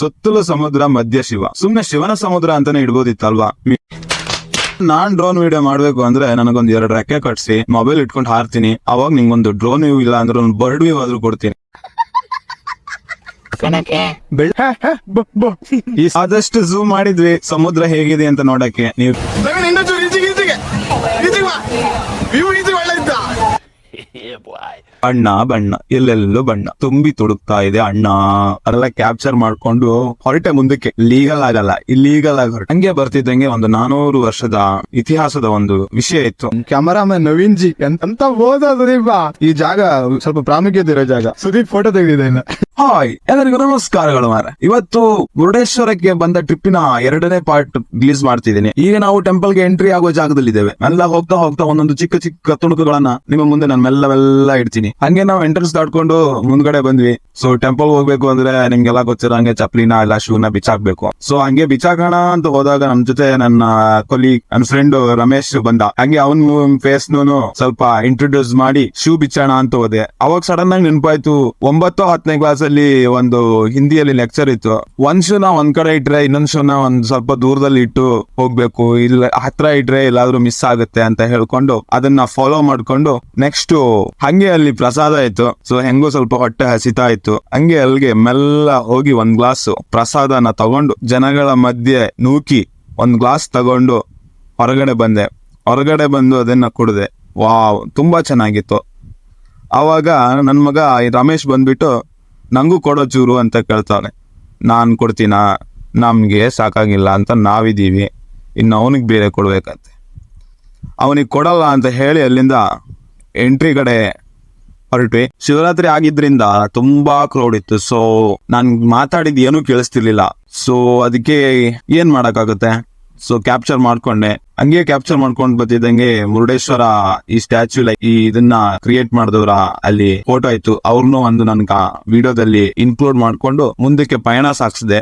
ಸುತ್ತಲೂ ಸಮುದ್ರ ಮಧ್ಯ ಶಿವ. ಸುಮ್ನೆ ಶಿವನ ಸಮುದ್ರ ಅಂತಾನೆ ಇಡ್ಬೋದಿತ್ತಲ್ವಾ? ನಾನ್ ಡ್ರೋನ್ ವಿಡಿಯೋ ಮಾಡ್ಬೇಕು ಅಂದ್ರೆ ನನಗೊಂದ್ ಎರಡು ರೆಕ್ಕೆ ಕಟ್ಸಿ ಮೊಬೈಲ್ ಇಟ್ಕೊಂಡು ಹಾರ್ತೀನಿ. ಅವಾಗ ನಿಂಗೊಂದು ಡ್ರೋನ್ ವ್ಯೂ ಇಲ್ಲ ಅಂದ್ರೆ ಒಂದು ಬರ್ಡ್ ವ್ಯೂ ಆದ್ರೂ ಕೊಡ್ತೀನಿ. ಆದಷ್ಟು ಝೂಮ್ ಮಾಡಿದ್ವಿ. ಸಮುದ್ರ ಹೇಗಿದೆ ಅಂತ ನೋಡಕ್ಕೆ ನೀವು ಬಣ್ಣ ಬಣ್ಣ ಎಲ್ಲೆಲ್ಲೋ ಬಣ್ಣ. ತುಂಬಿ ತುಡುಕ್ತಾ ಇದೆ ಅಣ್ಣ. ಅದೆಲ್ಲ ಕ್ಯಾಪ್ಚರ್ ಮಾಡ್ಕೊಂಡು ಹೊರಟೆ ಮುಂದಕ್ಕೆ. ಲೀಗಲ್ ಆಗಲ್ಲ ಇಲ್ಲೀಗಲ್ ಆಗ ಹೊರಟೆ. ಹಂಗೆ ಬರ್ತಿದ್ದಂಗೆ ಒಂದು ನಾನೂರು ವರ್ಷದ ಇತಿಹಾಸದ ಒಂದು ವಿಷಯ ಇತ್ತು. ಕ್ಯಾಮರಾಮನ್ ನವೀನ್ ಜಿ ಅಂತ ಹೋದ ಸುದೀಪ್ ಈ ಜಾಗ ಸ್ವಲ್ಪ ಪ್ರಾಮುಖ್ಯತೆ ಇರೋ ಜಾಗ. ಸುದೀಪ್ ಫೋಟೋ ತೆಗೆದಿದ್ದೇನೆ. ಹಾಯ್, ಎಲ್ಲರಿಗೂ ನಮಸ್ಕಾರಗಳು ಮಾರ. ಇವತ್ತು ಮುರುಡೇಶ್ವರಕ್ಕೆ ಬಂದ ಟ್ರಿಪ್ಪಿನ ಎರಡನೇ ಪಾರ್ಟ್ ರಿಲೀಸ್ ಮಾಡ್ತಿದ್ದೀನಿ. ಈಗ ನಾವು ಟೆಂಪಲ್ಗೆ ಎಂಟ್ರಿ ಆಗೋ ಜಾಗದಲ್ಲಿ ಇದ್ದೇವೆ ಎಲ್ಲ ಹೋಗ್ತಾ ಹೋಗ್ತಾ ಒಂದೊಂದು ಚಿಕ್ಕ ಚಿಕ್ಕ ತುಣುಕುಗಳನ್ನ ನಿಮ್ಮ ಮುಂದೆ ನಾನು ಮೆಲ್ಲ ಮೆಲ್ಲ ಇಡ್ತೀನಿ. ಹಂಗೆ ನಾವು ಎಂಟ್ರೆನ್ಸ್ ದಾಟ್ಕೊಂಡು ಮುಂದ್ಗಡೆ ಬಂದ್ವಿ. ಸೊ ಟೆಂಪಲ್ ಹೋಗ್ಬೇಕು ಅಂದ್ರೆ ನಿಮ್ಗೆಲ್ಲ ಗೊತ್ತಿರೋ ಹಂಗೆ ಚಪ್ಲಿನ ಎಲ್ಲ ಶೂನ ಬಿಚ್ಚಾಕ್ಬೇಕು. ಸೊ ಹಂಗೆ ಬಿಚ್ಚಾಕೋಣ ಅಂತ ಹೋದಾಗ ನಮ್ ಜೊತೆ ನನ್ನ ಕೊಲಿ ನನ್ನ ಫ್ರೆಂಡ್ ರಮೇಶ್ ಬಂದ. ಹಂಗೆ ಅವನ್ ಫೇಸ್ ಸ್ವಲ್ಪ ಇಂಟ್ರೊಡ್ಯೂಸ್ ಮಾಡಿ, ಶೂ ಬಿಚ್ಚೋಣ ಅಂತ ಹೋದೆ. ಅವಾಗ ಸಡನ್ ಆಗಿ ನೆನಪಾಯ್ತು, ಒಂಬತ್ತು ಹತ್ತನೇ ಕ್ಲಾಸ್ ಅಲ್ಲಿ ಒಂದು ಹಿಂದಿಯಲ್ಲಿ ಲೆಕ್ಚರ್ ಇತ್ತು. ಒಂದ್ ಶೂನ ಒಂದ್ ಕಡೆ ಇಟ್ರೆ ಇನ್ನೊಂದ್ ಶೂನ ಒಂದ್ ಸ್ವಲ್ಪ ದೂರದಲ್ಲಿ ಇಟ್ಟು ಹೋಗ್ಬೇಕು. ಇಲ್ಲ, ಹತ್ರ ಇಟ್ರೆ ಎಲ್ಲಾದ್ರೂ ಮಿಸ್ ಆಗುತ್ತೆ ಅಂತ ಹೇಳ್ಕೊಂಡು ಅದನ್ನ ಫಾಲೋ ಮಾಡ್ಕೊಂಡು ನೆಕ್ಸ್ಟ್ ಹಂಗೆ ಅಲ್ಲಿ ಪ್ರಸಾದ ಇತ್ತು. ಸೊ ಹೆಂಗೋ ಸ್ವಲ್ಪ ಹೊಟ್ಟೆ ಹಸಿತಾ ಇತ್ತು. ಹಂಗೆ ಅಲ್ಲಿಗೆ ಮೆಲ್ಲ ಹೋಗಿ ಒಂದ್ ಗ್ಲಾಸ್ ಪ್ರಸಾದನ ತಗೊಂಡು ಜನಗಳ ಮಧ್ಯೆ ನೂಕಿ ಒಂದ್ ಗ್ಲಾಸ್ ತಗೊಂಡು ಹೊರಗಡೆ ಬಂದೆ. ಹೊರಗಡೆ ಬಂದು ಅದನ್ನ ಕುಡಿದೆ. ವಾ ತುಂಬಾ ಚೆನ್ನಾಗಿತ್ತು. ಆವಾಗ ನನ್ನ ಮಗ ರಮೇಶ್ ಬಂದ್ಬಿಟ್ಟು ನಂಗೂ ಕೊಡೋ ಚೂರು ಅಂತ ಕೇಳ್ತಾನೆ ನಾನು ಕೊಡ್ತೀನ? ನಮಗೆ ಸಾಕಾಗಿಲ್ಲ ಅಂತ ನಾವಿದ್ದೀವಿ. ಇನ್ನು ಅವನಿಗೆ ಬೇರೆ ಕೊಡಬೇಕಂತೆ ಅವನಿಗೆ ಕೊಡಲ್ಲ ಅಂತ ಹೇಳಿ ಅಲ್ಲಿಂದ ಎಂಟ್ರಿ ಕಡೆ ಹೊರಟ್ವಿ. ಶಿವರಾತ್ರಿ ಆಗಿದ್ರಿಂದ ತುಂಬಾ ಕ್ರೌಡ್ ಇತ್ತು. ಸೊ ನಾನು ಮಾತಾಡಿದ್ ಏನೂ ಕೇಳಿಸ್ತಿರ್ಲಿಲ್ಲ. ಸೊ ಅದಕ್ಕೆ ಏನು ಮಾಡಕ್ಕಾಗುತ್ತೆ? ಸೊ ಕ್ಯಾಪ್ಚರ್ ಮಾಡ್ಕೊಂಡೆ. ಹಂಗೆ ಕ್ಯಾಪ್ಚರ್ ಮಾಡ್ಕೊಂಡು ಬರ್ತಿದ್ದಂಗೆ ಮುರುಡೇಶ್ವರ ಈ ಸ್ಟ್ಯಾಚ್ಯೂ ಲೈಕ್ ಈ ಇದನ್ನ ಕ್ರಿಯೇಟ್ ಮಾಡಿದವರ ಅಲ್ಲಿ ಫೋಟೋ ಇತ್ತು ಅವ್ರನ್ನೂ ಒಂದು ನನ್ಗ ವಿಡಿಯೋದಲ್ಲಿ ಇನ್ಕ್ಲೂಡ್ ಮಾಡ್ಕೊಂಡು ಮುಂದಕ್ಕೆ ಪಯಣ ಸಾಗಿಸಿದೆ.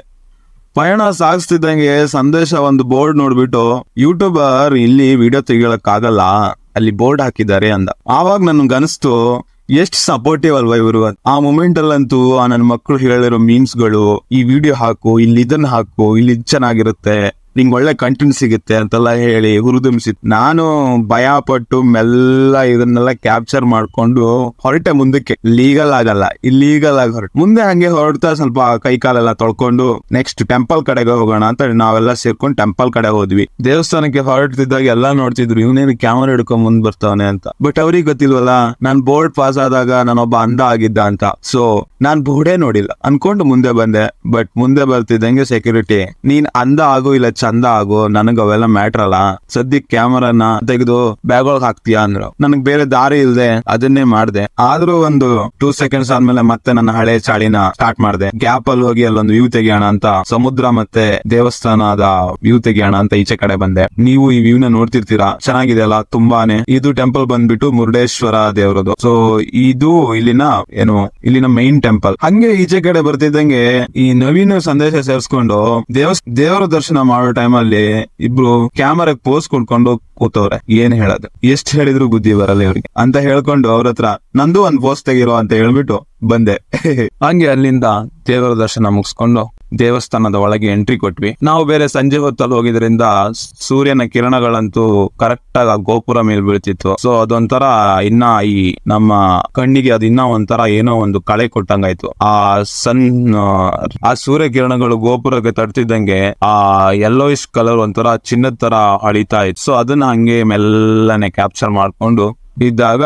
ಪಯಣ ಸಾಗಿಸ್ತಿದ್ದಂಗೆ ಸಂದೇಶ ಒಂದು ಬೋರ್ಡ್ ನೋಡ್ಬಿಟ್ಟು ಯೂಟ್ಯೂಬರ್ ಇಲ್ಲಿ ವಿಡಿಯೋ ತೆಗಿಯೋಕ್ಕಾಗಲ್ಲ, ಅಲ್ಲಿ ಬೋರ್ಡ್ ಹಾಕಿದ್ದಾರೆ ಅಂದ. ಆವಾಗ ನನ್ಗೆ ಅನಿಸ್ತು, ಎಷ್ಟ್ ಸಪೋರ್ಟಿವ್ ಅಲ್ವಾ ಇವರು? ಆ ಮೂಮೆಂಟ್ ಅಲ್ಲಂತೂ ಆ ನನ್ನ ಮಕ್ಕಳು ಹೇಳಿರೋ ಮೀಮ್ಸ್ಗಳು, ಈ ವಿಡಿಯೋ ಹಾಕು, ಇಲ್ಲಿ ಇದನ್ನ ಹಾಕು, ಇಲ್ಲಿ ಚೆನ್ನಾಗಿರುತ್ತೆ. ನಿಂಗ್ ಒಳ್ಳೆ ಕಂಟೆಂಟ್ ಸಿಗುತ್ತೆ ಅಂತೆಲ್ಲ ಹೇಳಿ ಹುರಿದುಂಬಿಸಿತ್ತು ನಾನು ಭಯ ಪಟ್ಟು ಮೆಲ್ಲ ಇದನ್ನೆಲ್ಲ ಕ್ಯಾಪ್ಚರ್ ಮಾಡ್ಕೊಂಡು ಹೊರಟೆ ಮುಂದಕ್ಕೆ. ಲೀಗಲ್ ಆಗಲ್ಲ ಇಲ್ಲೀಗಲ್ ಆಗಿ ಹೊರಟು. ಮುಂದೆ ಹಂಗೆ ಹೊರಡ್ತಾ ಸ್ವಲ್ಪ ಕೈ ಕಾಲೆಲ್ಲ ತೊಳ್ಕೊಂಡು ನೆಕ್ಸ್ಟ್ ಟೆಂಪಲ್ ಕಡೆಗೆ ಹೋಗೋಣ ಅಂತ ನಾವೆಲ್ಲ ಸೇರ್ಕೊಂಡು ಟೆಂಪಲ್ ಕಡೆ ಹೋದ್ವಿ. ದೇವಸ್ಥಾನಕ್ಕೆ ಹೊರಡ್ತಿದ್ದಾಗ ಎಲ್ಲ ನೋಡ್ತಿದ್ರು, ಇವನೇನು ಕ್ಯಾಮರಾ ಹಿಡ್ಕೊಂಡ್ ಮುಂದ್ ಬರ್ತಾವನೆ ಅಂತ. ಬಟ್ ಅವ್ರಿಗೆ ಗೊತ್ತಿಲ್ವಲ್ಲ, ನಾನ್ ಬೋರ್ಡ್ ಪಾಸ್ ಆದಾಗ ನಾನೊಬ್ಬ ಅಂಧ ಆಗಿದ್ದ ಅಂತ. ಸೊ ನಾನ್ ಬೋರ್ಡೇ ನೋಡಿಲ್ಲ. ಅನ್ಕೊಂಡು ಮುಂದೆ ಬಂದೆ ಬಟ್ ಮುಂದೆ ಬರ್ತಿದ್ದಂಗೆ ಸೆಕ್ಯೂರಿಟಿ ನೀನ್ ಅಂಧ ಆಗೋ ಇಲ್ಲ ಚಂದ ಆಗು, ನನಗ್ ಅವೆಲ್ಲ ಮ್ಯಾಟರ್ ಅಲ್ಲ, ಸದ್ಯಕ್ ಕ್ಯಾಮರಾನ ತೆಗೆದು ಬ್ಯಾಗ್ ಒಳಗ್ ಹಾಕ್ತೀಯಾ ಅಂದ್ರು. ನನಗ್ ಬೇರೆ ದಾರಿ ಇಲ್ದೆ ಅದನ್ನೇ ಮಾಡ್ದೆ. ಆದ್ರೂ ಒಂದು ಟೂ ಸೆಕೆಂಡ್ಸ್ ಆದ್ಮೇಲೆ ಮತ್ತೆ ನನ್ನ ಹಳೆ ಚಾಳಿನ ಸ್ಟಾರ್ಟ್ ಮಾಡ್ದೆ. ಗ್ಯಾಪ್ ಅಲ್ಲಿ ಹೋಗಿ ಅಲ್ಲೊಂದು ವ್ಯೂ ತೆಗಿಯೋಣ ಅಂತ, ಸಮುದ್ರ ಮತ್ತೆ ದೇವಸ್ಥಾನದ ವ್ಯೂ ತೆಗಿಯೋಣ ಅಂತ ಈಚೆ ಕಡೆ ಬಂದೆ. ನೀವು ಈ ವ್ಯೂ ನ ನೋಡ್ತಿರ್ತೀರಾ? ಚೆನ್ನಾಗಿದೆ ಅಲ್ಲ? ತುಂಬಾನೇ. ಇದು ಟೆಂಪಲ್ ಬಂದ್ಬಿಟ್ಟು ಮುರುಡೇಶ್ವರ ದೇವರದು. ಸೊ ಇದು ಇಲ್ಲಿನ, ಏನು, ಇಲ್ಲಿನ ಮೈನ್ ಟೆಂಪಲ್ ಹಂಗೆ ಈಚೆ ಕಡೆ ಬರ್ತಿದ್ದಂಗೆ ಈ ನವೀನ ಸಂದೇಶ ಸೇರ್ಸ್ಕೊಂಡು ದೇವ ದೇವರ ದರ್ಶನ ಮಾಡೋ ಟೈಮಲ್ಲಿ ಇಬ್ರು ಕ್ಯಾಮರಾ ಪೋಸ್ ಕೊಡ್ಕೊಂಡು ಕೂತವ್ರೆ. ಏನ್ ಹೇಳೋದು? ಎಷ್ಟ್ ಹೇಳಿದ್ರು ಬುದ್ಧಿ ಬರಲ್ಲ ಇವ್ರಿಗೆ. ಅಂತ ಹೇಳ್ಕೊಂಡು ಅವ್ರ ಹತ್ರ ನಂದು ಒಂದ್ ಪೋಸ್ ತೆಗಿರೋ ಅಂತ ಹೇಳ್ಬಿಟ್ಟು ಬಂದೆ. ಹಂಗೆ ಅಲ್ಲಿಂದ ದೇವರ ದರ್ಶನ ಮುಗಿಸ್ಕೊಂಡು ದೇವಸ್ಥಾನದ ಒಳಗೆ ಎಂಟ್ರಿ ಕೊಟ್ವಿ. ನಾವು ಬೇರೆ ಸಂಜೆ ಹೊತ್ತಲ್ಲಿ ಹೋಗಿದ್ರಿಂದ ಸೂರ್ಯನ ಕಿರಣಗಳಂತೂ ಕರೆಕ್ಟ್ ಆಗಿ ಗೋಪುರ ಮೇಲೆ ಬೀಳ್ತಿತ್ತು. ಸೊ ಅದೊಂಥರ ಇನ್ನ ಈ ನಮ್ಮ ಕಣ್ಣಿಗೆ ಅದು ಇನ್ನ ಒಂಥರ ಏನೋ ಒಂದು ಕಳೆ ಕೊಟ್ಟಂಗಾಯ್ತು. ಆ ಸನ್ ಆ ಸೂರ್ಯ ಕಿರಣಗಳು ಗೋಪುರಕ್ಕೆ ತಡ್ತಿದ್ದಂಗೆ ಆ ಯೆಲ್ಲೋಯಿಶ್ ಕಲರ್ ಒಂಥರ ಚಿನ್ನದ ತರ ಅಳಿತಾ ಇತ್ತು. ಸೊ ಅದನ್ನ ಹಂಗೆ ಮೆಲ್ಲನೆ ಕ್ಯಾಪ್ಚರ್ ಮಾಡ್ಕೊಂಡು ಇದ್ದಾಗ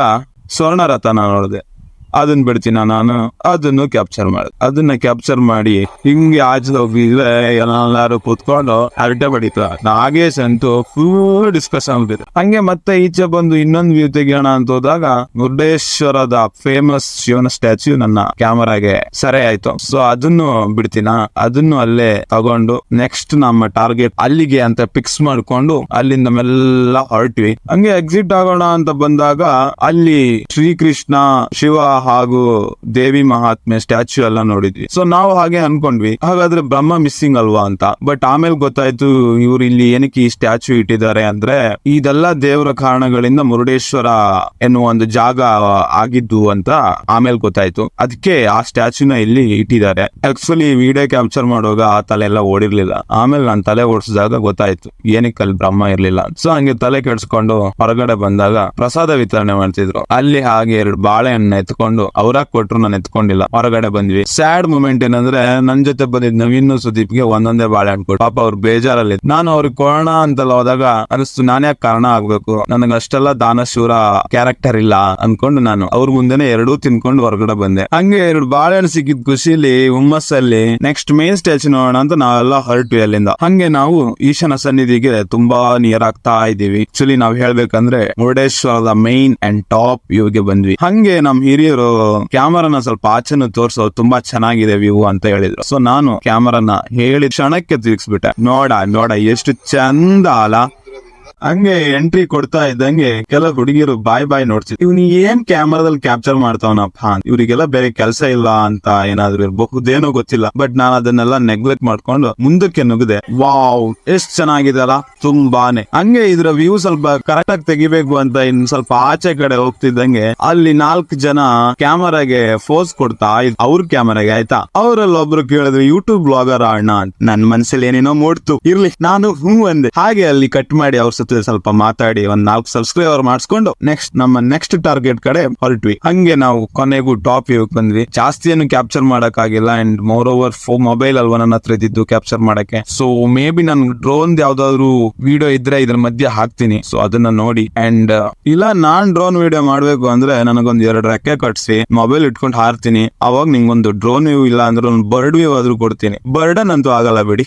ಸ್ವರ್ಣ ರಥನ ನೋಡಿದೆ. ಅದನ್ನ ಬಿಡ್ತೀನಿ ನಾನು. ಅದನ್ನು ಕ್ಯಾಪ್ಚರ್ ಮಾಡಿ. ಅದನ್ನ ಕ್ಯಾಪ್ಚರ್ ಮಾಡಿ ಹಿಂಗೆ ಆಚೆ ಹೋಗಿದ್ರೆ ಎಲ್ಲಾರು ಕೂತ್ಕೊಂಡು ಹರಟೆ ಬಡಿತ ನಾಗೇಶ್ ಅಂತೂ ಫುಲ್ ಡಿಸ್ಕಸ್ ಆಗ್ಬಿಟ್ಟು ಹಂಗೆ ಮತ್ತೆ ಈಚೆ ಬಂದು ಇನ್ನೊಂದು ವ್ಯೂ ತೆಗಿಯೋಣ ಅಂತ ಹೋದಾಗ ಮುರುಡೇಶ್ವರದ ಫೇಮಸ್ ಶಿವನ ಸ್ಟ್ಯಾಚ್ಯೂ ನನ್ನ ಕ್ಯಾಮರಾಗೆ ಸರಿ ಆಯ್ತು. ಸೊ ಅದನ್ನು ಬಿಡ್ತೀನ. ಅದನ್ನು ಅಲ್ಲೇ ತಗೊಂಡು ನೆಕ್ಸ್ಟ್ ನಮ್ಮ ಟಾರ್ಗೆಟ್ ಅಲ್ಲಿಗೆ ಅಂತ ಫಿಕ್ಸ್ ಮಾಡ್ಕೊಂಡು ಅಲ್ಲಿಂದ ಮೆಲ್ಲ ಹೊರಟ್ವಿ. ಹಂಗೆ ಎಕ್ಸಿಟ್ ಆಗೋಣ ಅಂತ ಬಂದಾಗ ಅಲ್ಲಿ ಶ್ರೀಕೃಷ್ಣ, ಶಿವ ಹಾಗೂ ದೇವಿ ಮಹಾತ್ಮೆ ಸ್ಟ್ಯಾಚ್ಯೂ ಎಲ್ಲ ನೋಡಿದ್ವಿ. ಸೊ ನಾವು ಹಾಗೆ ಅನ್ಕೊಂಡ್ವಿ, ಹಾಗಾದ್ರೆ ಬ್ರಹ್ಮ ಮಿಸ್ಸಿಂಗ್ ಅಲ್ವಾ ಅಂತ. ಬಟ್ ಆಮೇಲೆ ಗೊತ್ತಾಯ್ತು ಇವ್ರು ಇಲ್ಲಿ ಏನಕ್ಕೆ ಈ ಸ್ಟ್ಯಾಚ್ಯೂ ಇಟ್ಟಿದ್ದಾರೆ ಅಂದ್ರೆ, ಇದೆಲ್ಲ ದೇವರ ಕಾರಣಗಳಿಂದ ಮುರುಡೇಶ್ವರ ಎನ್ನುವ ಒಂದು ಜಾಗ ಆಗಿದ್ದು ಅಂತ ಆಮೇಲೆ ಗೊತ್ತಾಯ್ತು. ಅದಕ್ಕೆ ಆ ಸ್ಟ್ಯಾಚ್ಯೂನ ಇಲ್ಲಿ ಇಟ್ಟಿದ್ದಾರೆ. ಆಕ್ಚುಲಿ ವಿಡಿಯೋ ಕ್ಯಾಪ್ಚರ್ ಮಾಡುವಾಗ ಆ ತಲೆ ಎಲ್ಲ ಓಡಿರ್ಲಿಲ್ಲ. ಆಮೇಲೆ ನಾನು ತಲೆ ಓಡಿಸಿದಾಗ ಗೊತ್ತಾಯ್ತು, ಏನಕ್ಕೆ ಅಲ್ಲಿ ಬ್ರಹ್ಮ ಇರ್ಲಿಲ್ಲ ಸೊ ಹಂಗೆ ತಲೆ ಕೆಡ್ಸ್ಕೊಂಡು ಹೊರಗಡೆ ಬಂದಾಗ ಪ್ರಸಾದ ವಿತರಣೆ ಮಾಡ್ತಿದ್ರು. ಅಲ್ಲಿ ಹಾಗೆ ಎರಡು ಬಾಳೆಹಣ್ಣು ಎತ್ಕೊಂಡು ಅವ್ರಾಗ್ ಕೊಟ್ರು ನಾನು ಎತ್ಕೊಂಡಿಲ್ಲ ಹೊರಗಡೆ ಬಂದ್ವಿ. ಸ್ಯಾಡ್ ಮೂಮೆಂಟ್ ಏನಂದ್ರೆ ನನ್ ಜೊತೆ ಬಂದಿದ್ ನವೀನ್ ಸುದೀಪ್ಗೆ ಒಂದೊಂದೇ ಬಾಳೆಹಣ್ಣು ಕೊಟ್ಟು ಪಾಪ ಅವ್ರ ಬೇಜಾರಲ್ಲಿ. ನಾನು ಅವ್ರಿಗೆ ಕೊಡೋಣ ಅಂತೆಲ್ಲ ಹೋದಾಗ ಅನಿಸ್ತು, ನಾನ್ ಕಾರಣ ಆಗ್ಬೇಕು? ನನಗೆ ಅಷ್ಟೆಲ್ಲ ದಾನಶೂರ ಕ್ಯಾರೆಕ್ಟರ್ ಇಲ್ಲ ಅನ್ಕೊಂಡು ನಾನು ಅವ್ರ ಮುಂದೆನೆ ಎರಡೂ ತಿನ್ಕೊಂಡು ಹೊರಗಡೆ ಬಂದೆ. ಹಂಗೆ ಎರಡು ಬಾಳೆಹಣ್ಣು ಸಿಕ್ಕಿದ ಖುಷಿಲಿ, ಹುಮ್ಮಸ್ಸಲ್ಲಿ ನೆಕ್ಸ್ಟ್ ಮೇನ್ ಸ್ಟೇಜ್ ನೋಡೋಣ ಅಂತ ನಾವೆಲ್ಲ ಹೊರಟ್ವಿ ಅಲ್ಲಿಂದ. ಹಂಗೆ ನಾವು ಈಶಾನ ಸನ್ನಿಧಿಗೆ ತುಂಬಾ ನಿಯರ್ ಆಗ್ತಾ ಇದೀವಿ ಆಕ್ಚುಲಿ ನಾವ್ ಹೇಳ್ಬೇಕಂದ್ರೆ ಮುರುಡೇಶ್ವರದ ಮೈನ್ ಅಂಡ್ ಟಾಪ್ ವ್ಯೂಗೆ ಬಂದ್ವಿ. ಹಂಗೆ ನಮ್ ಹಿರಿಯರು ಕ್ಯಾಮರಾನ ಸ್ವಲ್ಪ ಆಚೆನ ತೋರ್ಸೋ ತುಂಬಾ ಚೆನ್ನಾಗಿದೆ ವ್ಯೂ ಅಂತ ಹೇಳಿದ್ರು. ಸೊ ನಾನು ಕ್ಯಾಮರಾನ ಹೇಳಿ ಕ್ಷಣಕ್ಕೆ ತಿರುಗಿಸ್ಬಿಟ್ಟೆ ನೋಡ ನೋಡ, ಎಷ್ಟು ಚಂದ ಅಲ್ಲ ಹಂಗೆ ಎಂಟ್ರಿ ಕೊಡ್ತಾ ಇದ್ದಂಗೆ ಕೆಲ ಹುಡುಗಿರು ಬಾಯ್ ಬಾಯ್ ನೋಡ್ತಿದ್ರು. ಇವ್ನ ಏನ್ ಕ್ಯಾಮರಾದಲ್ಲಿ ಕ್ಯಾಪ್ಚರ್ ಮಾಡ್ತಾವನಪ್ಪ? ಇವರಿಗೆಲ್ಲ ಬೇರೆ ಕೆಲಸ ಇಲ್ಲ ಅಂತ ಏನಾದ್ರು ಇರಬಹುದೇನೋ ಗೊತ್ತಿಲ್ಲ. ಬಟ್ ನಾನು ಅದನ್ನೆಲ್ಲ ನೆಗ್ಲೆಕ್ಟ್ ಮಾಡ್ಕೊಂಡು ಮುಂದಕ್ಕೆ ನುಗ್ಗಿದೆ ವಾವ್ ಎಷ್ಟ್ ಚೆನ್ನಾಗಿದೆ ಅಲ್ಲ ತುಂಬಾನೇ. ಹಂಗೆ ಇದ್ರ ವ್ಯೂ ಸ್ವಲ್ಪ ಕರೆಕ್ಟ್ ಆಗಿ ತೆಗಿಬೇಕು ಅಂತ ಇನ್ ಸ್ವಲ್ಪ ಆಚೆ ಕಡೆ ಹೋಗ್ತಿದ್ದಂಗೆ ಅಲ್ಲಿ ನಾಲ್ಕು ಜನ ಕ್ಯಾಮರಾಗೆ ಫೋಸ್ ಕೊಡ್ತಾ ಇದ್, ಅವ್ರ ಕ್ಯಾಮರಾಗೆ ಆಯ್ತಾ? ಅವರಲ್ಲಿ ಒಬ್ರು ಕೇಳಿದ್ರು ಯೂಟ್ಯೂಬ್ ಬ್ಲಾಗರ್ ಅಣ್ಣ ನನ್ ಮನ್ಸಲ್ಲಿ ಏನೇನೋ ಮೂಡ್ತು. ಇರ್ಲಿ, ನಾನು ಹ್ಞೂ ಅಂದೆ. ಹಾಗೆ ಅಲ್ಲಿ ಕಟ್ ಮಾಡಿ ಅವ್ರ ಜೊತೆ ಸ್ವಲ್ಪ ಮಾತಾಡಿ ಒಂದ್ ನಾಲ್ಕು ಸಬ್ಸ್ಕ್ರೈಬರ್ ಮಾಡಿಸ್ಕೊಂಡು ನೆಕ್ಸ್ಟ್ ನಮ್ಮ ನೆಕ್ಸ್ಟ್ ಟಾರ್ಗೆಟ್ ಕಡೆ ಹೊರಟ್ವಿ. ಹಂಗೆ ನಾವು ಕೊನೆಗೂ ಟಾಪ್ ವ್ಯೂ ಬಂದ್ವಿ. ಜಾಸ್ತಿ ಏನು ಕ್ಯಾಪ್ಚರ್ ಮಾಡಕ್ ಆಗಿಲ್ಲ ಅಂಡ್ ಮೋರ್ ಓವರ್ ಮೊಬೈಲ್ ಅಲ್ವಾ ನನ್ನ ಹತ್ರ ಇದ್ದಿದ್ದು ಕ್ಯಾಪ್ಚರ್ ಮಾಡಕ್ಕೆ. ಸೊ ಮೇ ಬಿ ನನ್ ಡ್ರೋನ್ ಯಾವ್ದಾದ್ರು ವಿಡಿಯೋ ಇದ್ರೆ ಇದ್ರ ಮಧ್ಯೆ ಹಾಕ್ತೀನಿ. ಸೊ ಅದನ್ನ ನೋಡಿ. ಅಂಡ್ ಇಲ್ಲ, ನಾನ್ ಡ್ರೋನ್ ವಿಡಿಯೋ ಮಾಡ್ಬೇಕು ಅಂದ್ರೆ ನನಗೊಂದ್ ಎರಡು ರೆಕ್ಕೆ ಕಟ್ಸಿ. ಮೊಬೈಲ್ ಇಟ್ಕೊಂಡು ಹಾರ್ತೀನಿ. ಅವಾಗ ನಿಂಗೊಂದು ಡ್ರೋನ್ ವ್ಯೂ ಇಲ್ಲ ಅಂದ್ರೆ ಒಂದು ಬರ್ಡ್ ವ್ಯೂ ಆದ್ರೂ ಕೊಡ್ತೀನಿ. ಬರ್ಡನ್ ಅಂತೂ ಆಗಲ್ಲ ಬಿಡಿ.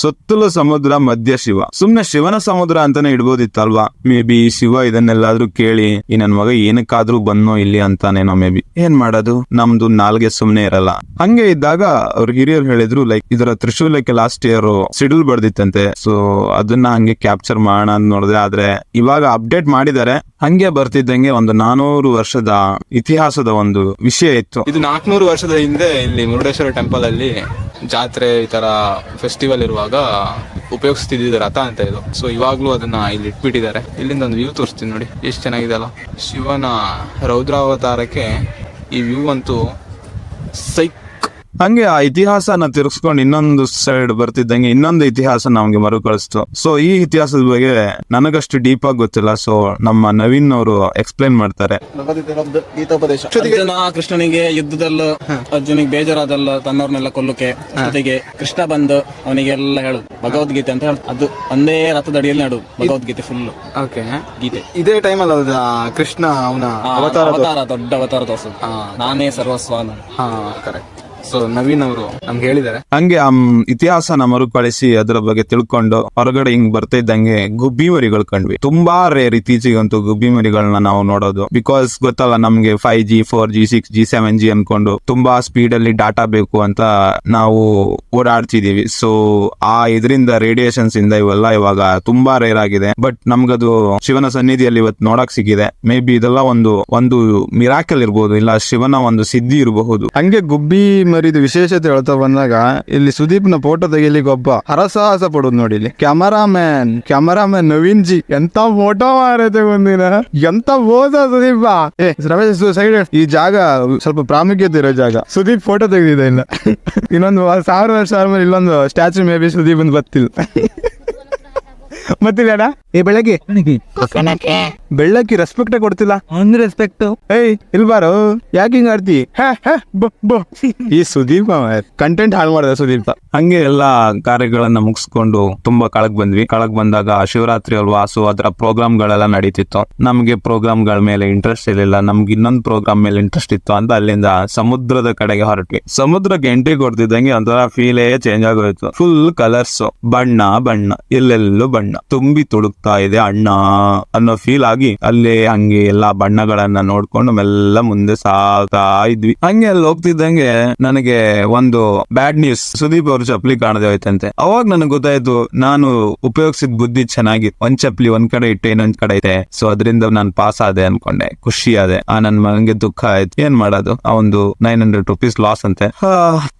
ಸುತ್ತಲೂ ಸಮುದ್ರ, ಮಧ್ಯ ಶಿವ. ಸುಮ್ನೆ ಶಿವನ ಸಮುದ್ರ ಅಂತಾನೆ ಇಡ್ಬೋದಿತ್ತಲ್ವಾ? ಮೇ ಬಿ ಶಿವ ಇದನ್ನೆಲ್ಲಾದ್ರೂ ಕೇಳಿ, ಈ ನನ್ ಮಗ ಏನಕ್ಕಾದ್ರೂ ಬಂದ್ನೋ ಇಲ್ಲಿ ಅಂತಾನೇನೋ ಮೇ ಬಿ ಏನ್ ಮಾಡೋದು? ನಮ್ದು ನಾಲ್ಗೆ ಸುಮ್ನೆ ಇರಲ್ಲ. ಹಂಗೆ ಇದ್ದಾಗ ಅವ್ರ ಹಿರಿಯರು ಹೇಳಿದ್ರು ಲೈಕ್ ಇದರ ತ್ರಿಶೂಲಕ್ಕೆ ಲಾಸ್ಟ್ ಇಯರ್ ಸಿಡಿಲ್ ಬರ್ದಿತ್ತಂತೆ. ಸೊ ಅದನ್ನ ಹಂಗೆ ಕ್ಯಾಪ್ಚರ್ ಮಾಡೋಣ ಅಂತ ನೋಡಿದ್ರೆ ಆದ್ರೆ, ಇವಾಗ ಅಪ್ಡೇಟ್ ಮಾಡಿದ್ದಾರೆ ಹಂಗೆ ಬರ್ತಿದ್ದಂಗೆ ಒಂದು ನಾನೂರು ವರ್ಷದ ಇತಿಹಾಸದ ಒಂದು ವಿಷಯ ಇತ್ತು. ಇದು ನಾಲ್ಕನೂರು ವರ್ಷದ ಹಿಂದೆ ಇಲ್ಲಿ ಮುರುಡೇಶ್ವರ ಟೆಂಪಲ್ ಅಲ್ಲಿ ಜಾತ್ರೆ ಈ ತರ ಫೆಸ್ಟಿವಲ್ ಇರುವಾಗ ಉಪಯೋಗಿಸ್ತಿದ್ದ ರಥ ಅಂತ ಇದು ಸೊ ಇವಾಗ್ಲೂ ಅದನ್ನ ಇಲ್ಲಿ ಇಟ್ಬಿಟ್ಟಿದ್ದಾರೆ. ಇಲ್ಲಿಂದ ಒಂದು ವ್ಯೂ ತೋರಿಸ್ತೀನಿ ನೋಡಿ. ಎಷ್ಟು ಚೆನ್ನಾಗಿದೆ ಅಲ್ಲ. ಶಿವನ ರೌದ್ರಾವತಾರಕ್ಕೆ ಈ ವ್ಯೂ ಅಂತೂ ಸೈಕ್ ಹಂಗೆ ಆ ಇತಿಹಾಸನ ತಿರ್ಸ್ಕೊಂಡು ಇನ್ನೊಂದು ಸೈಡ್ ಬರ್ತಿದ್ದಂಗೆ ಇನ್ನೊಂದು ಇತಿಹಾಸ ನಮ್ಗೆ ಮರುಕಳಿಸ್ತು. ಸೊ ಈ ಇತಿಹಾಸದ ಬಗ್ಗೆ ನನಗಷ್ಟು ಡೀಪ್ ಆಗಿ ಗೊತ್ತಿಲ್ಲ. ಸೊ ನಮ್ಮ ನವೀನ್ ಅವರು ಎಕ್ಸ್ಪ್ಲೈನ್ ಮಾಡ್ತಾರೆ. ಅರ್ಜುನ ಕೃಷ್ಣನಿಗೆ ಯುದ್ಧದಲ್ಲ ಅರ್ಜುನಿಗೆ ಬೇಜಾರಾದಲ್ಲ ತನ್ನವ್ರನ್ನೆಲ್ಲ ಕೊಲ್ಲಕ್ಕೆ ಜೊತೆಗೆ ಕೃಷ್ಣ ಬಂದು ಅವನಿಗೆಲ್ಲ ಹೇಳು. ಭಗವದ್ಗೀತೆ ಅಂತ ಹೇಳ. ಅದು ಒಂದೇ ರಥದ ಅಡಿಯಲ್ಲಿ ನಡು ಭಗವದ್ಗೀತೆ ಫುಲ್ ಓಕೆ. ಗೀತೆ. ಇದೇ ಟೈಮ್ ಅಲ್ಲ ಕೃಷ್ಣ ಅವನ ಅವತಾರ ದೊಡ್ಡ ಅವತಾರ ತೋರಿಸ ನಾನೇ ಸರ್ವಸ್ವ ಕರೆಕ್ಟ್ ಸೊ ನವೀನ್ ಅವರು ನಮ್ಗೆ ಹೇಳಿದ್ದಾರೆ. ಹಂಗೆ ಇತಿಹಾಸನ ಮರುಕಳಿಸಿ ಅದರ ಬಗ್ಗೆ ತಿಳ್ಕೊಂಡು ಹೊರಗಡೆ ಹಿಂಗ್ ಬರ್ತಾ ಇದ್ದಂಗೆ ಗುಬ್ಬಿ ಮರಿಗಳು ಕಂಡ್ವಿ. ತುಂಬಾ ರೇರ್ ಇತ್ತೀಚೆಗಂತೂ ಗುಬ್ಬಿ ಮರಿಗಳನ್ನ ನಾವು ನೋಡೋದು. ಬಿಕಾಸ್ ಗೊತ್ತಲ್ಲ, ನಮ್ಗೆ five G four G six G seven G ಅನ್ಕೊಂಡು ತುಂಬಾ ಸ್ಪೀಡ್ ಅಲ್ಲಿ ಡಾಟಾ ಬೇಕು ಅಂತ ನಾವು ಓಡಾಡ್ತಿದೀವಿ. ಸೊ ಆ ಇದರಿಂದ ರೇಡಿಯೇಷನ್ಸ್ ಇಂದ ಇವೆಲ್ಲ ಇವಾಗ ತುಂಬಾ ರೇರ್ ಆಗಿದೆ. ಬಟ್ ನಮ್ಗದು ಶಿವನ ಸನ್ನಿಧಿಯಲ್ಲಿ ಇವತ್ತು ನೋಡಕ್ ಸಿಕ್ಕಿದೆ. ಮೇ ಬಿ ಇದೆಲ್ಲ ಒಂದು ಒಂದು ಮಿರಾಕಲ್ ಇರ್ಬೋದು. ಇಲ್ಲ, ಶಿವನ ಒಂದು ಸಿದ್ಧಿ ಇರಬಹುದು. ಹಂಗೆ ಗುಬ್ಬಿ ಮರಿದು ವಿಶೇಷತೆ ಹೇಳ್ತಾ ಬಂದಾಗ ಇಲ್ಲಿ ಸುದೀಪ್ನ ಫೋಟೋ ತೆಗಿಲಿಕ್ಕೆ ಒಬ್ಬ ಹರಸಾಹಸ ಪಡೋದು ನೋಡಿ ಇಲ್ಲಿ. ಕ್ಯಾಮರಾಮ್ಯಾನ್ ಕ್ಯಾಮರಾಮ್ಯಾನ್ ನವೀನ್ ಜಿ ಎಂತ ಫೋಟೋ ಮಾರೈತೆ ಒಂದಿನ ಎಂತ ಓದ ಸುದೀಪ್ ಏ, ರಮೇಶ್ ಸೈಡ್ ಈ ಜಾಗ ಸ್ವಲ್ಪ ಪ್ರಾಮುಖ್ಯತೆ ಇರೋ ಜಾಗ. ಸುದೀಪ್ ಫೋಟೋ ತೆಗೆದಿದೆ ಇಲ್ಲ ಇನ್ನೊಂದು ಸಾವಿರ ವರ್ಷ ಆದ್ಮೇಲೆ ಇಲ್ಲೊಂದು ಸ್ಟ್ಯಾಚು ಮೇ ಬಿ ಸುದೀಪ್ ಬರ್ತಿಲ್ಲ ಮತ್ತಿಲ್ಲ ಏ ಬೆಳಗ್ಗೆ. ಬೆಳ್ಳಕ್ಕಿ ರೆಸ್ಪೆಕ್ಟ್ ಕೊಡ್ತಿಲ್ಲ. ಒಂದ್ ರೆಸ್ಪೆಕ್ಟ್ ಏಯ್ ಇಲ್ಬಾರು ಯಾಕೆ ಹಿಂಗ ಆಡ್ತಿ? ಹಾ, ಹಾ, ಬೊ, ಬೊ. ಈ ಸುದೀಪ್ ಕಂಟೆಂಟ್ ಹಾಳು ಮಾಡಿದ ಸುದೀಪ್. ಹಂಗೆ ಎಲ್ಲಾ ಕಾರ್ಯಗಳನ್ನ ಮುಗಿಸ್ಕೊಂಡು ತುಂಬಾ ಕಳಕ್ ಬಂದ್ವಿ. ಕಳಕ್ ಬಂದಾಗ ಶಿವರಾತ್ರಿ ಅಲ್ವಾ ಸೊ ಅದರ ಪ್ರೋಗ್ರಾಮ್ ಗಳೆಲ್ಲ ನಡೀತಿತ್ತು. ನಮ್ಗೆ ಪ್ರೋಗ್ರಾಮ್ಗಳ ಮೇಲೆ ಇಂಟ್ರೆಸ್ಟ್ ಇರಲಿಲ್ಲ. ನಮ್ಗೆ ಇನ್ನೊಂದು ಪ್ರೋಗ್ರಾಮ್ ಮೇಲೆ ಇಂಟ್ರೆಸ್ಟ್ ಇತ್ತು ಅಂತ ಅಲ್ಲಿಂದ ಸಮುದ್ರದ ಕಡೆಗೆ ಹೊರಟ್ವಿ. ಸಮುದ್ರಕ್ಕೆ ಎಂಟ್ರಿ ಕೊಡ್ತಿದ್ದಂಗೆ ಒಂಥರ ಫೀಲೇ ಚೇಂಜ್ ಆಗೋಯ್ತು. ಫುಲ್ ಕಲರ್ಸ್ ಬಣ್ಣ ಬಣ್ಣ ಎಲ್ಲೆಲ್ಲೂ ಬಣ್ಣ. ತುಂಬಿ ತುಳುಕ್ತಾ ಇದೆ ಅಣ್ಣ ಅನ್ನೋ ಫೀಲ್ ಆಗಿ ಅಲ್ಲಿ ಹಂಗೆ ಎಲ್ಲಾ ಬಣ್ಣಗಳನ್ನ ನೋಡ್ಕೊಂಡು ಮೆಲ್ಲ ಮುಂದೆ ಸಾಗ್ತಾ ಇದ್ವಿ. ಹಂಗೆ ಅಲ್ಲಿ ಹೋಗ್ತಿದ್ದಂಗೆ ನನಗೆ ಒಂದು ಬ್ಯಾಡ್ ನ್ಯೂಸ್ ಸುದೀಪ್ ಅವ್ರ ಚಪ್ಲಿ ಕಾಣದೆ ಹೋಯ್ತಂತೆ. ಅವಾಗ ನನಗೆ ಗೊತ್ತಾಯ್ತು, ನಾನು ಉಪಯೋಗಿಸಿದ ಬುದ್ಧಿ ಚೆನ್ನಾಗಿ. ಒಂದ್ ಚಪ್ಲಿ ಒಂದ್ ಕಡೆ ಇಟ್ಟು ಇನ್ನೊಂದ್ ಕಡೆ ಐತೆ ಸೊ ಅದರಿಂದ ನಾನು ಪಾಸ್ ಆದೆ ಅನ್ಕೊಂಡೆ. ಖುಷಿ ಆದೆ. ಆ ನನ್ ಮಗನ್ಗೆ ದುಃಖ ಆಯ್ತು. ಏನ್ ಮಾಡೋದು? ಆ ಒಂದು ನೈನ್ ಹಂಡ್ರೆಡ್ ರುಪೀಸ್ ಲಾಸ್ ಅಂತೆ.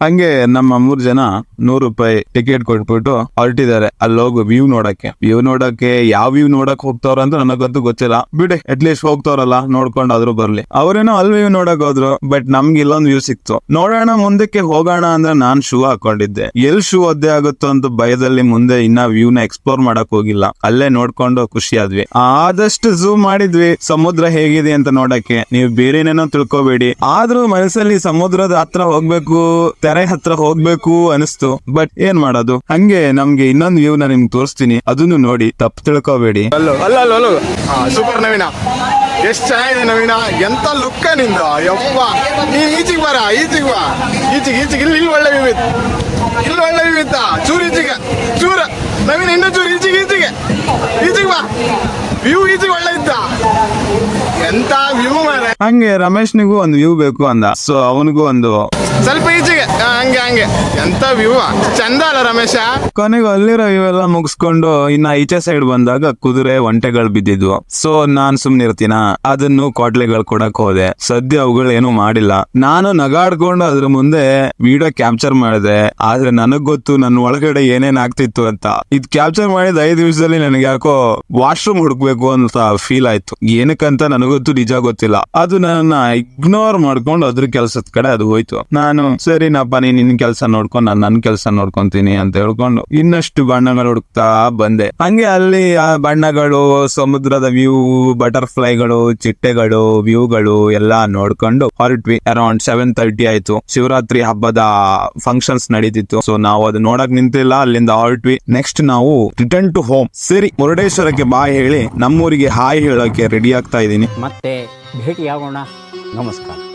ಹಂಗೆ ನಮ್ಮ ಮೂರ್ ಜನ ನೂರು ರೂಪಾಯಿ ಟಿಕೆಟ್ ಕೊಟ್ಬಿಟ್ಟು ಹೊರಟಿದ್ದಾರೆ. ಅಲ್ಲಿ ಹೋಗು ವ್ಯೂ ನೋಡಕ್ಕೆ. ವ್ಯೂ ನೋಡಕ್ಕೆ ಯಾವ ವ್ಯೂ ನೋಡಕ್ ಹೋಗ್ತಾವ್ರ ಅಂತ ನನಗಂತೂ ಗೊತ್ತಿಲ್ಲ. ಬಿಡಿ ಅಟ್ ಲೀಸ್ಟ್ ಹೋಗ್ತಾವ್ರಲ್ಲ, ನೋಡ್ಕೊಂಡು ಆದ್ರೂ ಬರ್ಲಿ. ಅವ್ರೇನೋ ಅಲ್ಲಿ ವ್ಯೂ ನೋಡಕ್ ಹೋದ್ರು ಬಟ್ ನಮ್ಗೆ ಇಲ್ಲೊಂದ್ ವ್ಯೂ ಸಿಕ್ತು. ನೋಡೋಣ, ಮುಂದಕ್ಕೆ ಹೋಗೋಣ ಅಂದ್ರೆ ನಾನ್ ಶೂ ಹಾಕೊಂಡಿದ್ದೆ. ಎಲ್ ಶೂ ಒದ್ದೆ ಆಗುತ್ತೋ ಅಂತ ಭಯದಲ್ಲಿ ಮುಂದೆ ಇನ್ನ ವ್ಯೂ ನ ಎಕ್ಸ್ಪ್ಲೋರ್ ಮಾಡಕ್ ಹೋಗಿಲ್ಲ. ಅಲ್ಲೇ ನೋಡ್ಕೊಂಡು ಖುಷಿ ಆದ್ವಿ. ಆದಷ್ಟು ಝೂಮ್ ಮಾಡಿದ್ವಿ. ಸಮುದ್ರ ಹೇಗಿದೆ ಅಂತ ನೋಡಕ್ಕೆ. ನೀವು ಬೇರೆನೇನೋ ತಿಳ್ಕೊಬೇಡಿ. ಆದ್ರೂ ಮನಸ್ಸಲ್ಲಿ ಸಮುದ್ರದ ಹತ್ರ ಹೋಗ್ಬೇಕು, ತೆರೆ ಹತ್ರ ಹೋಗ್ಬೇಕು ಅನಿಸ್ತು. ಬಟ್ ಏನ್ ಮಾಡೋದು? ಹಂಗೆ ನಮ್ಗೆ ಇನ್ನೊಂದು ವ್ಯೂ ನ ನಿಮ್ಗೆ ತೋರಿಸ್ತೀನಿ. ಅದನ್ನು ನೋಡಿ ತಪ್ಪು ತಿಳ್ಕೋಬೇಡಿ. ಅಲ್ಲೋ ಅಲ್ಲ ಅಲ್ಲ ಅಲ್ಲೋ. ಸೂಪರ್ ನವೀನ. ಎಷ್ಟ್ ಚೆನ್ನಾಗಿದೆ ನವೀನ? ಎಂತ ಲುಕ್ಕ ನಿಂದು? ಯಪ್ಪ ನೀನ್ ಈಚಿಗೆ ಬರ ಈಚಿಗೆ ಬಾ. ಈಚಿಗೆ ಈಚಿಗೆ. ಇಲ್ಲಿ ಇಲ್ಲಿ ಒಳ್ಳೆ ವಿವಿತ್ ಇಲ್ಲಿ ಒಳ್ಳೆ ವಿವಿತ್ತ ಚೂರು ಈಚಿಗೆ ಚೂರ. ನವೀನ ಇನ್ನೂ ಚೂರು. ಈಚಿಗೆ ಈಚಿಗೆ. ಈಚಿಗೆ ಬಾ. ವ್ಯೂ ಈಚಿಗೆ ಒಳ್ಳೆ ಇತ್ತ ಎಂತ ವ್ಯೂ ಮಾರೆ ಹಂಗೆ ರಮೇಶ್ನಿಗೂ ಒಂದು ವ್ಯೂ ಬೇಕು ಅಂದ. ಸೊ ಅವನಿಗೂ ಒಂದು. ಸ್ವಲ್ಪ ಈಚೆಗೆ. ಹಂಗೆ ಹಂಗೆ. ಎಂತ ವ್ಯೂ ಚಂದ ಅಲ್ಲ ರಮೇಶ? ಕೊನೆಗೂ ಅಲ್ಲಿರೋ ಇವೆಲ್ಲ ಮುಗಿಸ್ಕೊಂಡು ಇನ್ನ ಈಚೆ ಸೈಡ್ ಬಂದಾಗ ಕುದುರೆ ಒಂಟೆಗಳು ಬಿದ್ದಿದ್ವು. ಸೊ ನಾನ್ ಸುಮ್ನೆ ಇರ್ತೀನ? ಅದನ್ನು ಕೋಟ್ಲೆಗಳು ಕೊಡಕ್ ಹೋದೆ. ಸದ್ಯ ಅವುಗಳು ಏನು ಮಾಡಿಲ್ಲ. ನಾನು ನಗಾಡ್ಕೊಂಡು ಅದ್ರ ಮುಂದೆ ವಿಡಿಯೋ ಕ್ಯಾಪ್ಚರ್ ಮಾಡಿದೆ. ಆದ್ರೆ ನನಗ್ ಗೊತ್ತು ನನ್ನ ಒಳಗಡೆ ಏನೇನ್ ಆಗ್ತಿತ್ತು ಅಂತ. ಇದ್ ಕ್ಯಾಪ್ಚರ್ ಮಾಡಿದ ಐದು ದಿವಸದಲ್ಲಿ ನನಗೆ ಯಾಕೋ ವಾಶ್ರೂಮ್ ಹುಡುಕ್ಬೇಕು ಅಂತ ಫೀಲ್ ಆಯ್ತು. ಏನಕ್ಕಂತ ನನಗೊತ್ತು ನಿಜ ಗೊತ್ತಿಲ್ಲ. ಅದು ನನ್ನ ಇಗ್ನೋರ್ ಮಾಡ್ಕೊಂಡು ಅದ್ರ ಕೆಲಸದ ಕಡೆ ಅದು ಹೋಯ್ತು. ನಾನು, ಸರಿನಪ್ಪ, ನೀನ್ ನಿನ್ ಕೆಲಸ ನೋಡ್ಕೊಂಡು ನಾನು ನನ್ನ ಕೆಲಸ ನೋಡ್ಕೊಂತೀನಿ ಅಂತ ಹೇಳ್ಕೊಂಡು ಇನ್ನಷ್ಟು ಬಣ್ಣಗಳು ಹುಡುಕ್ತಾ ಬಂದೆ. ಹಂಗೆ ಅಲ್ಲಿ ಆ ಬಣ್ಣಗಳು, ಸಮುದ್ರದ ವ್ಯೂ ಬಟರ್ಫ್ಲೈಗಳು ಚಿಟ್ಟೆಗಳು ವ್ಯೂಗಳು ಎಲ್ಲಾ ನೋಡ್ಕೊಂಡು ಹೊರಟ್ವಿ. ಅರೌಂಡ್ ಸೆವೆನ್ ತರ್ಟಿ ಆಯ್ತು. ಶಿವರಾತ್ರಿ ಹಬ್ಬದ ಫಂಕ್ಷನ್ಸ್ ನಡೀತಿತ್ತು. ಸೊ ನಾವು ಅದು ನೋಡಕ್ ನಿಂತಿಲ್ಲ, ಅಲ್ಲಿಂದ ಹೊರಟ್ವಿ. ನೆಕ್ಸ್ಟ್ ನಾವು ರಿಟರ್ನ್ ಟು ಹೋಮ್ ಸರಿ, ಮುರುಡೇಶ್ವರಕ್ಕೆ ಬಾಯ್ ಹೇಳಿ ನಮ್ಮೂರಿಗೆ ಹಾಯ್ ಹೇಳೋಕೆ ರೆಡಿ ಆಗ್ತಾ ಇದ್ದೀನಿ. ಮತ್ತೆ ಭೇಟಿಯಾಗೋಣ. ನಮಸ್ಕಾರ.